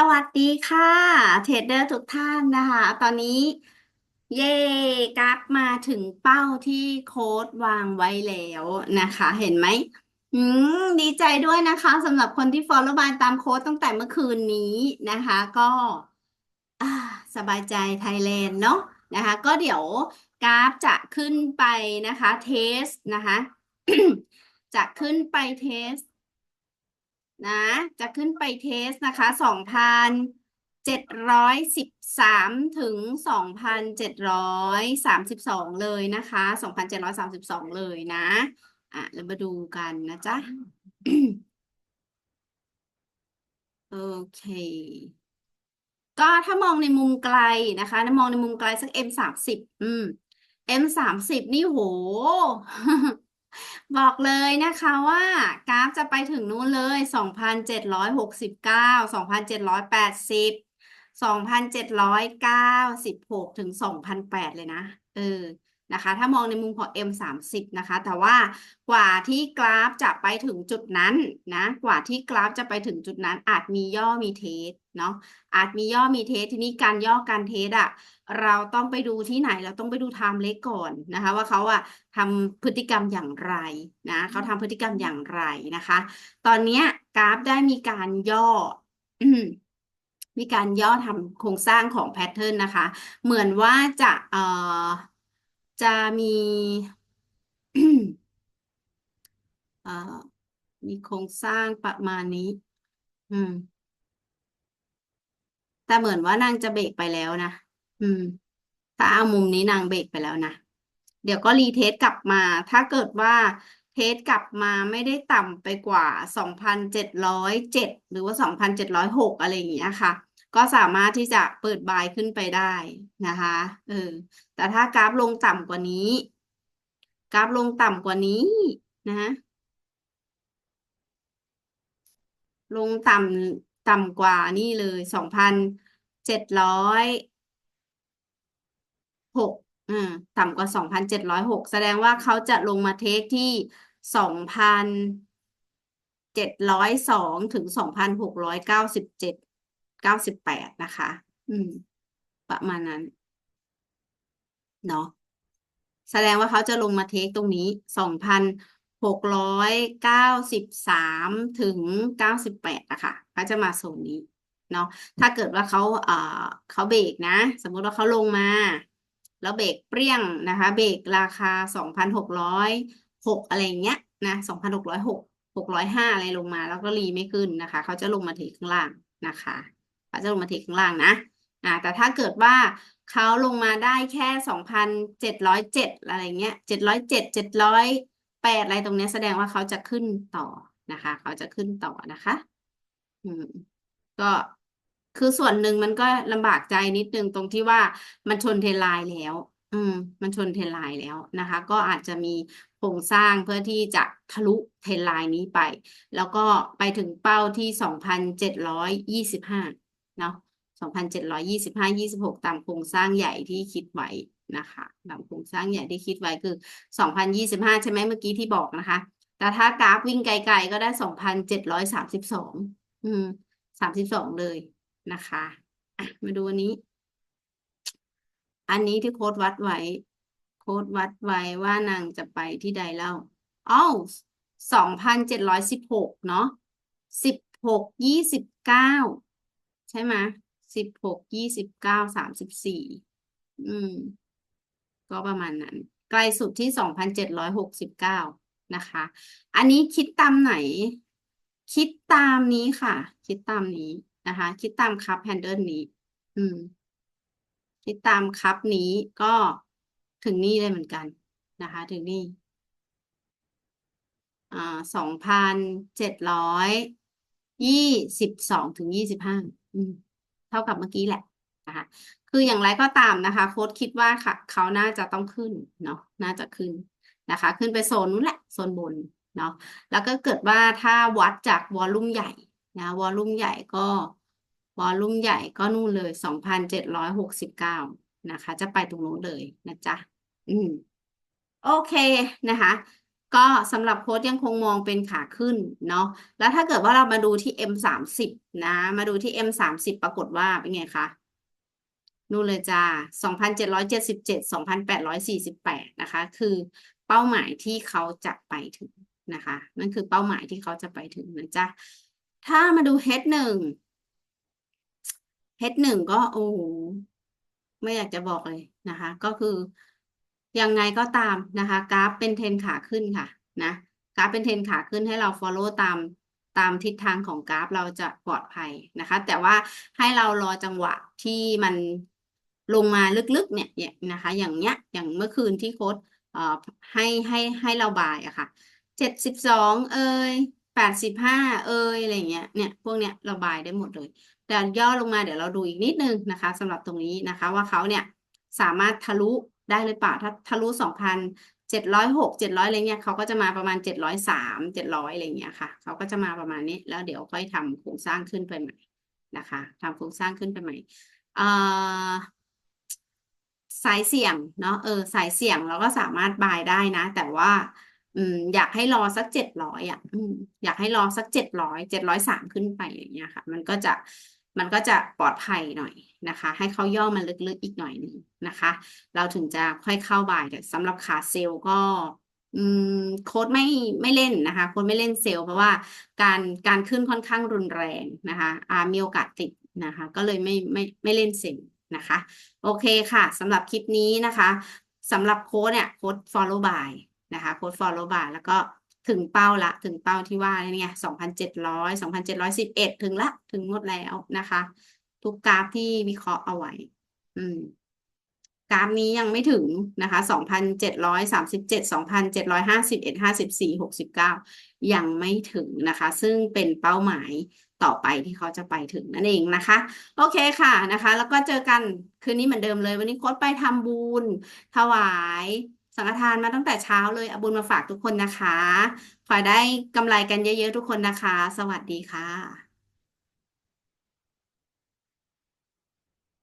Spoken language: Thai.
สวัสดีค่ะ เทรดเดอร์ทุกท่านนะคะ ตอนนี้เย่กราฟมาถึงเป้าที่โค้ดวางไว้แล้วนะคะ เห็นไหมอืมดีใจด้วยนะคะสำหรับคนที่ follow บายตามโค้ดตั้งแต่เมื่อคืนนี้นะคะ ก็อ่าสบายใจไทยแลนด์เนาะนะคะ ก็เดี๋ยวกราฟจะขึ้นไปนะคะ เทสนะคะ จะขึ้นไปเทส นะ จะขึ้นไปเทสนะคะสองพันเจ็ดร้อยสิบสามถึงสองพันเจ็ดร้อยสามสิบสองเลยนะคะสองพันเจ็ดร้อยสามสิบสองเลยนะอะเรามาดูกันนะจ๊ะ โอเค ก็ถ้ามองในมุมไกลนะคะถ้ามองในมุมไกลสัก M สามสิบอืม M สามสิบนี่โห บอกเลยนะคะว่ากราฟจะไปถึงนู้นเลย 2,769 2,780 2,796 ถึง 2,008 เลยนะ เออ นะคะ ถ้ามองในมุมของ M สามสิบนะคะ แต่ว่ากว่าที่กราฟจะไปถึงจุดนั้นนะ กว่าที่กราฟจะไปถึงจุดนั้น อาจมีย่อมีเทสเนาะ อาจมีย่อมีเทสทีนี้การย่อการเทสอะเราต้องไปดูที่ไหนเราต้องไปดูไทม์เล็กก่อนนะคะ ว่าเขาอะทำพฤติกรรมอย่างไรนะเขาทำพฤติกรรมอย่างไรนะคะ ตอนนี้กราฟได้มีการย่อมีการย่อทำโครงสร้างของแพทเทิร์นนะคะ เหมือนว่าจะเอ่อ จะมีอ่อมีโครงสร้างประมาณนี้ อืม แต่เหมือนว่านางจะเบรกไปแล้วนะ อืม ถ้าเอามุมนี้นางเบรกไปแล้วนะ เดี๋ยวก็รีเทสกลับมา ถ้าเกิดว่าเทสกลับมาไม่ได้ต่ำไปกว่าสองพันเจ็ดร้อยเจ็ดหรือว่าสองพันเจ็ดร้อยหกอะไรอย่างเงี้ยค่ะ ก็สามารถที่จะเปิดบายขึ้นไปได้นะคะเออแต่ถ้ากราฟลงต่ำกว่านี้ กราฟลงต่ำกว่านี้นะลงต่ำต่ำกว่านี่เลยสองพันเจ็ดร้อยหกอ่าต่ำกว่าสองพันเจ็ดร้อยหกแสดงว่าเขาจะลงมาเทคที่สองพันเจ็ดร้อยสองถึงสองพันหกร้อยเก้าสิบเจ็ด เก้าสิบแปดนะคะ อืม ประมาณนั้น เนาะแสดงว่าเขาจะลงมาเทคตรงนี้สองพันหกร้อยเก้าสิบสามถึงเก้าสิบแปดอะค่ะเขาจะมาโซนนี้ เนาะถ้าเกิดว่าเขาเอ่อเขาเบรกนะ สมมุติว่าเขาลงมา แล้วเบรกเปรี้ยงนะคะ เบรกราคาสองพันหกร้อยหกอะไรเงี้ยนะสองพันหกร้อยหกหกร้อยห้าอะไรลงมา แล้วก็รีไม่ขึ้นนะคะ เขาจะลงมาเทข้างล่างนะคะ เขาจะลงมาเทข้างล่างนะอ่าแต่ถ้าเกิดว่าเขาลงมาได้แค่สองพันเจ็ดร้อยเจ็ดอะไรเงี้ยเจ็ดร้อยเจ็ดเจ็ดร้อยแปดอะไรตรงเนี้ยแสดงว่าเขาจะขึ้นต่อนะคะ เขาจะขึ้นต่อนะคะ อืม ก็คือส่วนหนึ่งมันก็ลำบากใจนิดนึงตรงที่ว่ามันชนเทไลน์แล้ว อืม มันชนเทไลน์แล้วนะคะ ก็อาจจะมีโครงสร้างเพื่อที่จะทะลุเทไลน์นี้ไป แล้วก็ไปถึงเป้าที่สองพันเจ็ดร้อยยี่สิบห้า เนาะสองพันเจ็ดร้อยยี่สิบห้ายี่สิบหกตามโครงสร้างใหญ่ที่คิดไว้นะคะตามโครงสร้างใหญ่ที่คิดไว้คือสองพันยี่สิบห้าใช่ไหมเมื่อกี้ที่บอกนะคะ แต่ถ้ากราฟวิ่งไกลๆก็ได้สองพันเจ็ดร้อยสามสิบสองอืมสามสิบสองเลยนะคะอะมาดูอันนี้ อันนี้ที่โค้ดวัดไว้ โค้ดวัดไว้ว่านางจะไปที่ใดเล่าอ้าวสองพันเจ็ดร้อยสิบหกเนาะสิบหกยี่สิบเก้า ใช่ไหมสิบหกยี่สิบเก้าสามสิบสี่อืม ก็ประมาณนั้น ไกลสุดที่สองพันเจ็ดร้อยหกสิบเก้านะคะ อันนี้คิดตามไหน คิดตามนี้ค่ะ คิดตามนี้นะคะ คิดตามคัพแฮนเดิลนี้ อืม คิดตามคัพนี้ก็ถึงนี่ได้เหมือนกันนะคะ ถึงนี่อ่าสองพันเจ็ดร้อยยี่สิบสองถึงยี่สิบห้า เท่ากับเมื่อกี้แหละนะคะคืออย่างไรก็ตามนะคะ โค้ดคิดว่าค่ะเขาน่าจะต้องขึ้นเนาะน่าจะขึ้นนะคะ ขึ้นไปโซนนู้นแหละโซนบนเนาะแล้วก็เกิดว่าถ้าวัดจากวอลลุ่มใหญ่นะวอลลุ่มใหญ่ก็วอลลุ่มใหญ่ก็นู่นเลยสองพันเจ็ดร้อยหกสิบเก้านะคะ จะไปตรงนู้นเลยนะจ๊ะอืมโอเคนะคะ ก็สำหรับโค้ดยังคงมองเป็นขาขึ้นเนาะแล้วถ้าเกิดว่าเรามาดูที่ M สามสิบนะ มาดูที่ M สามสิบปรากฏว่าเป็นไงคะนู่นเลยจ้าสองพันเจ็ดร้อยเจ็ดสิบเจ็ดสองพันแปดร้อยสี่สิบแปดนะคะ คือเป้าหมายที่เขาจะไปถึงนะคะ นั่นคือเป้าหมายที่เขาจะไปถึงนะจ๊ะ ถ้ามาดู H หนึ่ง H หนึ่งก็โอ้ไม่อยากจะบอกเลยนะคะ ก็คือ ยังไงก็ตามนะคะ กราฟเป็นเทรนขาขึ้นค่ะนะกราฟเป็นเทรนขาขึ้นให้เรา follow ตามตามทิศทางของกราฟเราจะปลอดภัยนะคะ แต่ว่าให้เรารอจังหวะที่มันลงมาลึกๆเนี่ยนะคะ อย่างเนี้ยอย่างเมื่อคืนที่โค้ดเอ่อให้ให้ให้เราบายอะค่ะเจ็ดสิบสองเอยแปดสิบห้าเอยอะไรเงี้ยเนี่ยพวกเนี้ยเราบายได้หมดเลย แต่ย่อลงมาเดี๋ยวเราดูอีกนิดนึงนะคะสำหรับตรงนี้นะคะ ว่าเขาเนี่ยสามารถทะลุ ได้หรือเปล่า ถ้าทะลุสองพันเจ็ดร้อยหกเจ็ดร้อยอะไรเงี้ยเขาก็จะมาประมาณเจ็ดร้อยสามเจ็ดร้อยอะไรเงี้ยค่ะเขาก็จะมาประมาณนี้ แล้วเดี๋ยวค่อยทำโครงสร้างขึ้นไปใหม่นะคะทำโครงสร้างขึ้นไปใหม่เอ่อสายเสี่ยงเนาะเออสายเสี่ยงเราก็สามารถบายได้นะ แต่ว่าอืมอยากให้รอสักเจ็ดร้อยอะอืมอยากให้รอสักเจ็ดร้อยเจ็ดร้อยสามขึ้นไปอย่างเงี้ยค่ะ มันก็จะ มันก็จะปลอดภัยหน่อยนะคะ ให้เขาย่อมาลึกๆอีกหน่อยหนึ่งนะคะ เราถึงจะค่อยเข้าบายแต่สำหรับขาเซลล์ก็โค้ดไม่ไม่เล่นนะคะโค้ดไม่เล่นเซลล์เพราะว่าการการขึ้นค่อนข้างรุนแรงนะคะอามีโอกาสติดนะคะ ก็เลยไม่ไม่ไม่เล่นเซลล์นะคะ โอเคค่ะสำหรับคลิปนี้นะคะสำหรับโค้ดเนี่ยโค้ด follow by นะคะโค้ด follow by แล้วก็ ถึงเป้าละ ถึงเป้าที่ว่าเนี่ยสองพันเจ็ดร้อยสองพันเจ็ดร้อยสิบเอ็ดถึงละถึงหมดแล้วนะคะ ทุกกราฟที่วิเคราะห์เอาไว้ อืมกราฟนี้ยังไม่ถึงนะคะสองพันเจ็ดร้อยสามสิบเจ็ดสองพันเจ็ดร้อยห้าสิบเอ็ดห้าสิบสี่หกสิบเก้ายังไม่ถึงนะคะ ซึ่งเป็นเป้าหมายต่อไปที่เขาจะไปถึงนั่นเองนะคะ โอเคค่ะนะคะ แล้วก็เจอกันคืนนี้เหมือนเดิมเลย วันนี้โค้ดไปทำบุญถวาย สังฆทานมาตั้งแต่เช้าเลยเอาบุญมาฝากทุกคนนะคะ ขอได้กำไรกันเยอะๆทุกคนนะคะ สวัสดีค่ะ